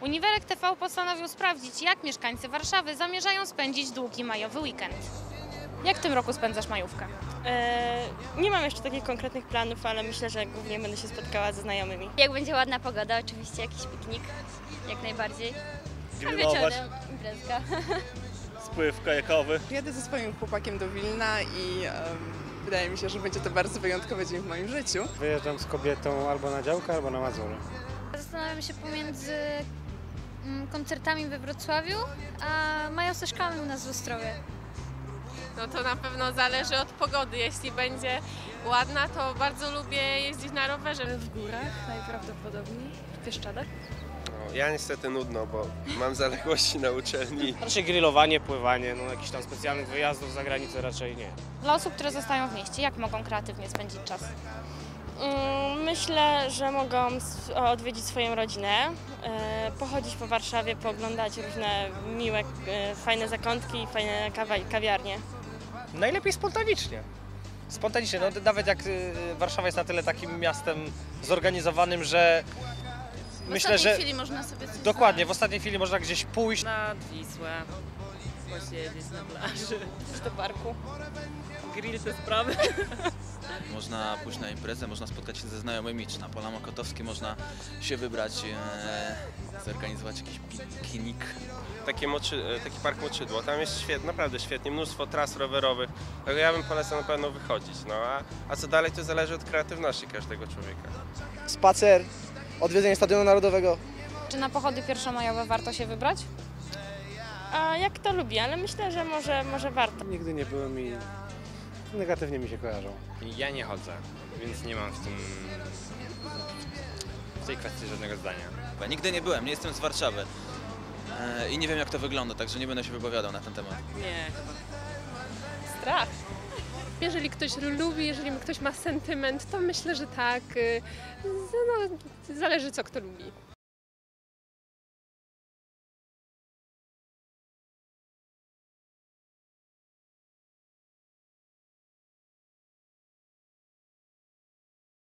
Uniwerek TV postanowił sprawdzić, jak mieszkańcy Warszawy zamierzają spędzić długi majowy weekend. Jak w tym roku spędzasz majówkę? E, nie mam jeszcze takich konkretnych planów, ale myślę, że głównie będę się spotkała ze znajomymi. Jak będzie ładna pogoda, oczywiście jakiś piknik, jak najbardziej. A wieczorem imprezka. spływ kajakowy. Jadę ze swoim chłopakiem do Wilna i em, wydaje mi się, że będzie to bardzo wyjątkowy dzień w moim życiu. Wyjeżdżam z kobietą albo na działkę, albo na Mazury. Zastanawiam się pomiędzy mm, koncertami we Wrocławiu, a majostoszkami u nas w Ostrowie. No to na pewno zależy od pogody. Jeśli będzie ładna, to bardzo lubię jeździć na rowerze. W górach najprawdopodobniej, w Pieszczadach. No, ja niestety nudno, bo mam zaległości na uczelni. Raczej grillowanie, pływanie, no jakichś tam specjalnych wyjazdów za granicę raczej nie. Dla osób, które zostają w mieście, jak mogą kreatywnie spędzić czas? Mm, Myślę, że mogą odwiedzić swoją rodzinę, e, pochodzić po Warszawie, pooglądać różne miłe, e, fajne zakątki i fajne kawiarnie. Najlepiej spontanicznie. Spontanicznie, no nawet jak y, Warszawa jest na tyle takim miastem zorganizowanym, że myślę, że chwili można sobie dokładnie w ostatniej chwili można gdzieś pójść. nad Wisłę, posiedzieć na plaży, do parku. grill te sprawy. Można pójść na imprezę, można spotkać się ze znajomymi, czy na Pola Mokotowskie można się wybrać, e, zorganizować jakiś piknik. Takie moczy, e, taki park Moczydło, tam jest świetnie, naprawdę świetnie, mnóstwo tras rowerowych, także ja bym polecał na pewno wychodzić. No, a, a co dalej to zależy od kreatywności każdego człowieka. Spacer, odwiedzenie Stadionu Narodowego. Czy na pochody pierwszomajowe warto się wybrać? A jak to lubi, ale myślę, że może, może warto. Nigdy nie byłem i negatywnie mi się kojarzą. Ja nie chodzę, więc nie mam w tym w tej kwestii żadnego zdania. Nigdy nie byłem, nie jestem z Warszawy e, i nie wiem jak to wygląda, także nie będę się wypowiadał na ten temat. Nie, strach. Jeżeli ktoś lubi, jeżeli ktoś ma sentyment, to myślę, że tak. y, No, zależy co kto lubi.